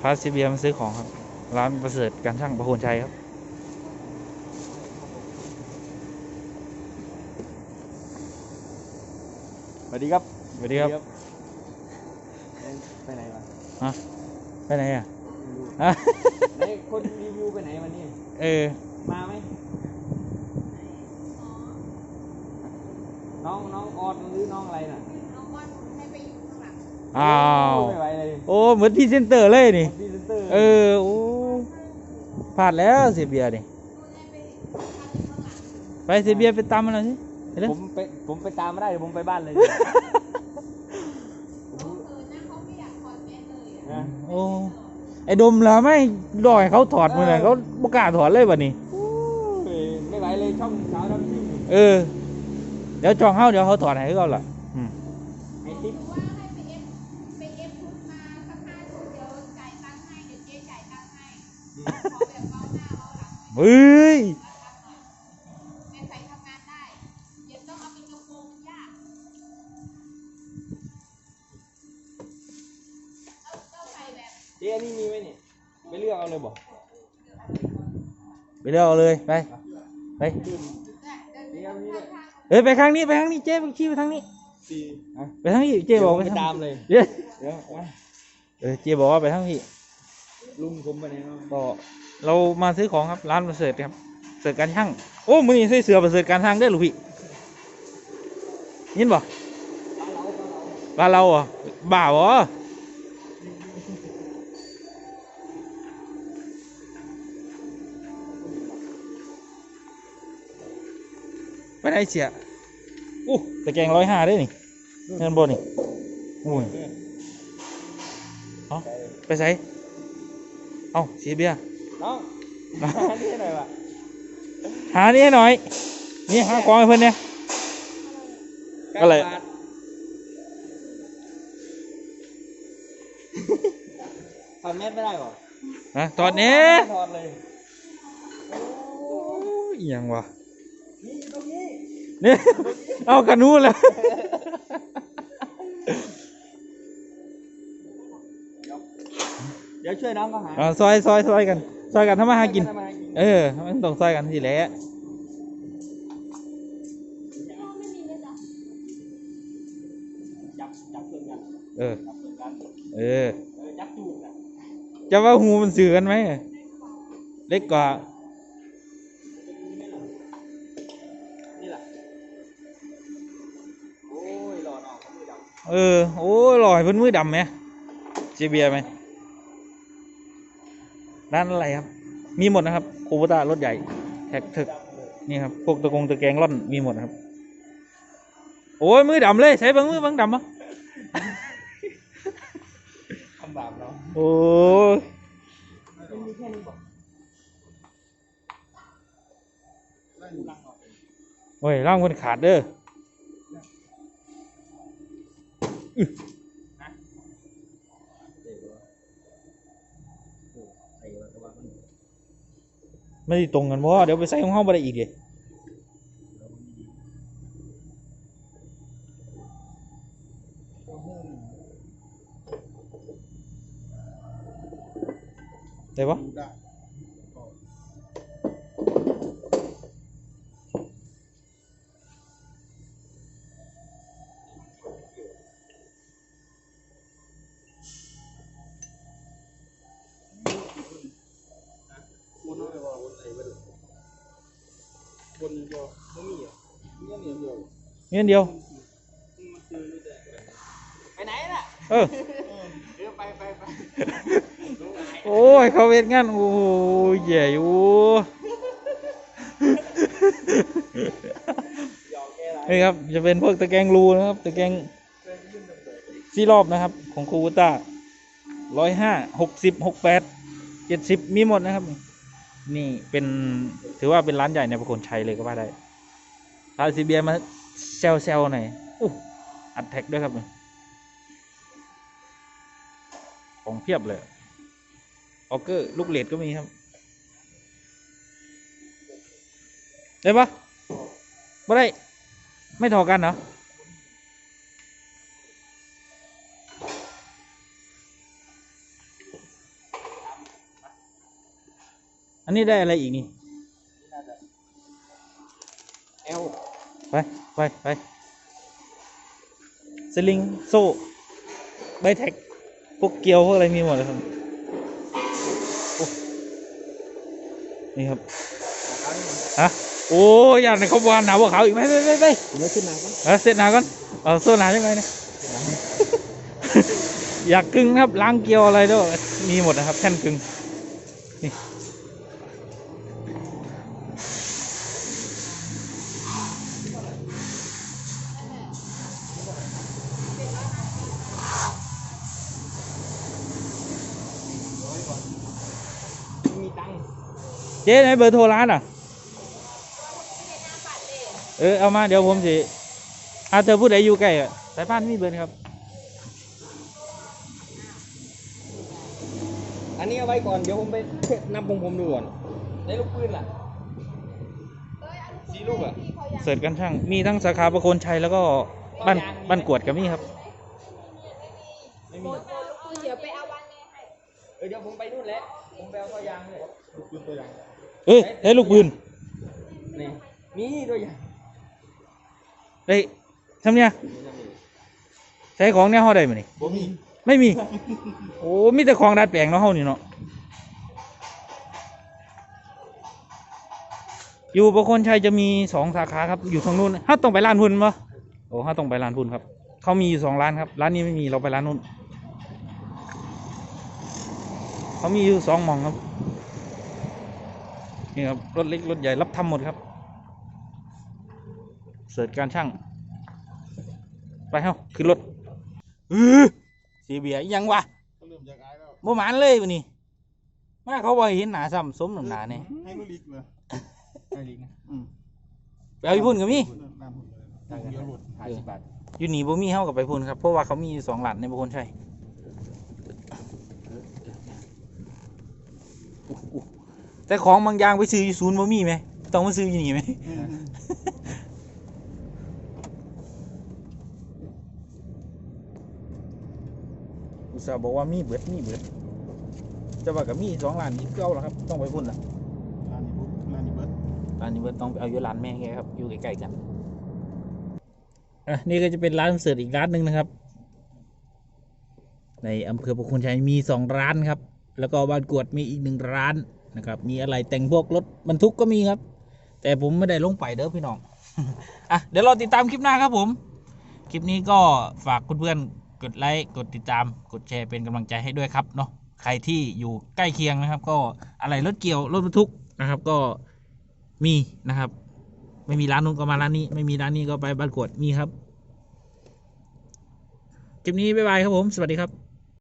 พาซีเบียมาซื้อของครับ ร้านประเสริฐการช่างประโคนชัยครับ สวัสดีครับสวัสดีครับ ไปไหนวะไปไหนอะไม่รู้ฮะไหนคนรีวิวไปไหนวันนี้ เออ มาไหมน้องน้องออนหรือน้องอะไรน่ะ อ้าวไม่ไหวเลยโอ้เหมือนพรี่เซนเตอร์เลยนี่พรีเซนเตอร์เออโอ้พลาดแล้วเสียเบียร์นี่ให้ไปทำข้างหลังไปเสียเบียร์ไปตามมันหน่อยสิไปเลยผมไปผมไปตามไม่ได้เดี๋ยวผมไปบ้านเลยเขาเขินนะเขาไม่อยากถอดแมสเลยอะนะโอ้ไอ้ดมล่ะไม่ดอยเขาถอดมือไหนเขาประกล้าศถอดเลยวันนี้ โอ้ยไม่ไหวเลยช่องสาวดำซิ่งเออ เดี๋ยวจองเข้าเดี๋ยวเขาถอดให้เขาล่ะอืมไอ้ติ๊บ เบ้าหน้าเบ้าหลังเฮ้ยแม่ใส่ทำงานได้เดี๋ยวต้องเอาเป็นกระโปรงยากเอาเอาใส่แบบเจ๊อันนี้มีไหมเนี่ยไปเลือกเอาเลยบอกไปเร็วเอาเลยไปไปเดินเดินไปข้างทางเอ้ยไปข้างนี้ไปข้างนี้เจ๊ไปชี้ไปทางนี้สี่อะไปทางนี้เจ๊บอกไปไปทางตามเลยเดี๋ยวเดี๋ยวมาเออเจ๊บอกว่าไปทางนี้ ลุงผมไปไหนเนาะก็เรามาซื้อของครับร้านประเสริฐครับประเสริฐการช่างโอ้มือนี้ใส่เสื้อประเสริฐการช่างได้อลูกพี่ยินบ่บ้านเราเหรอะบ้าบ่ไปไหนเสียอู้ตะแกรงร้อยห้าได้นี่เงินบนนี่อุ้ยเอาไปใส่ เอาเสียเบียร์น้องมาที่ไหนวะหานี่ให้หน่อย นี่หากองให้เพื่อนเนี่ยอะไรเก้าบาททำแมสไม่ได้หรอนะตอนนี้ถอดเลยอหยังวะนี่อยู่ตรงนี้เนี่ยเอากันนู้นแล้ว ดี๋ยวช่วยน้องเขาหาเอาซอยซอยซอยกัน ซอยกันทำมาหากินทำมาหากิน เออมันต้องซอยกันสิแหละจับจับเครื่องกันเออ จับเครื่องกันเออ เออจับจูบนะจะว่าหูมันสื่อกันไหม เล็กกว่า นี่แหละโอ้ยหล่อน้องเขามือดำ เออ โอ้ยลอยเพิ่นมือดำไหมเจเบียร์ไหม ร้านอะไรครับ มีหมดนะครับคูปต้ารถใหญ่ แท็กถึกนี่ครับ พวกตะกงตะแกรงร่อนมีหมดนะครับ โอ้ยมือดำเลยใช้เบังมือเบังดำอะทำบาปเนาะโอ้ยมันมีแค่นี้บอกโอ้ยร่างคนขาดเด้อไอ้ ไม่ได้ตรงกันเพราะเดี๋ยวไปใส่ของห้องไปได้อีกเลยได้ปะ เดียวไม่มีอะเนี่ยเดียวเดียวเงี้ยเดียวมันคือรู้แต่ไปไหนน่ะเออ เดี๋ยวไปไปไปโอ้ย เขาเวทงานโอ้ยแย่อยู่หยอกแกไรนี่ครับ จะเป็นพวกตะแกรงรูนะครับ ตะแกรงซี่รอบนะครับ ของคูต้าร้อยห้าหกสิบหกแปดเจ็ดสิบมีหมดนะครับ นี่เป็นถือว่าเป็นร้านใหญ่ในประโคนชัยเลยก็ว่าได้ร้านซีเบียมาเซลเซลหน่อยอู้อัดแท็กด้วยครับ ของเพียบเลยออกเกอร์ลูกเลดก็มีครับ ได้ปะไม่ได้ ไม่ถอกันเหรอ อันนี้ได้อะไรอีกนี่เอลไปไปไปสลิงโซ่ใบแท็กพวกเกลียวพวกอะไรมีหมดเลยครับโอ้นี่ครับฮะโอ้ยอยากในเขาบานหนาวกว่าเขาอีกไหมไปไปไปเนื้อขึ้นมาก่อนเอาเสร็จหนาก่อนเอาโซ่หนาจังไงเนี่ยอยากกึ่งนะครับล้างเกลียวอะไรด้วยมีหมดนะครับแท่นกึ่งนี่ มีตังค์ เจ๊ไหนเบอร์โทรร้านอะ เออเอามาเดี๋ยวผมสิอาเธอผู้ใดอยู่ใกล้อะสายบ้านมีเบอร์ครับ อันนี้เอาไว้ก่อน เดี๋ยวผมไปนับวงผมดูก่อนได้ลูกปืนล่ะสี่ลูกอะเสิร์ชกันช่าง มีทั้งสาขาประโคนชัยแล้วก็บ้านบ้านกวดกับมีครับ ไม่มีเดี๋ยวไปเอาวันนี้ให้เออเดี๋ยวผมไปนู่นแหละ ผมไปเอาตัวยางเลยลูกปืนตัวยาง เอ้ยได้ลูกปืนนี่มีตัวยางได้ทำเนี่ยใช้ของเนี่ยห่อได้ไหมนี่บ่มีไม่มี โอ้มีแต่ของดัดแปลงเนาะเฮานี่เนาะอยู่ประโคนชัยจะมีสองสาขาครับ อยู่ทางนู้นเฮาต้องไปร้านพุ่นปะโอ้เฮาต้องไปร้านพุ่นครับ เขามีอยู่สองร้านครับ ร้านนี้ไม่มีเราไปร้านนู้นเขามีอยู่สองหมองครับ นี่ครับรถเล็กรถใหญ่รับทำหมดครับ เสิร์ชการช่าง ไปเฮ้าขึ้นรถเออสีเบียร์อิหยังวะก็เริ่มจากอายแล้วบ่หมานเลยวันนี้มาเขาบ่ให้เห็นหนาซ้ำสมน้ำหนาเนี่ยให้ลูกลิกเลยให้ลิกนะอืมไปเอาอยู่พุ่นก็มีน้ำผมเลยน้ำผมเยอะหลุดห้าสิบบาทอยู่นี่บ่มีเฮากับไปพุ่นครับ เพราะว่าเขามีอยู่สองหลันในบุคคลใช่ แต่ของบางอย่างไปซื้ออยู่ศูนย์บ่มีไหมต้องมาซื้ออยู่นี่ไหมอุตส่าห์บอกว่ามีเบิดมีเบิดจะว่ากับมีสองหลานอีกเก้าแล้วครับ ต้องไปพุ่นละร้านนี้ปุ๊บร้านนี้เบิร์ดอันนี้มันต้องไปเอาอยู่ร้านแม่แกครับอยู่ใกล้ๆกันอะนี่ก็จะเป็นร้านเสิร์ฟอีกร้านหนึ่งนะครับ ในอำเภอประโคนชัยมีสองร้านครับ แล้วก็บ้านกวดมีอีกหนึ่งร้าน นะครับ มีอะไรแต่งพวกรถบรรทุกก็มีครับ แต่ผมไม่ได้ลงไปเด้อพี่น้องอะเดี๋ยวเราติดตามคลิปหน้าครับผม คลิปนี้ก็ฝากเพื่อนๆกดไลค์กดติดตาม กดแชร์เป็นกำลังใจให้ด้วยครับเนาะใครที่อยู่ใกล้เคียงนะครับ ก็อะไรรถเกี่ยวรถบรรทุกนะครับ ก็มีนะครับ ไม่มีร้านนู้นก็มาร้านนี้ ไม่มีร้านนี้ก็ไปบ้านกวดมีครับคลิปนี้บ๊ายบายครับผม สวัสดีครับ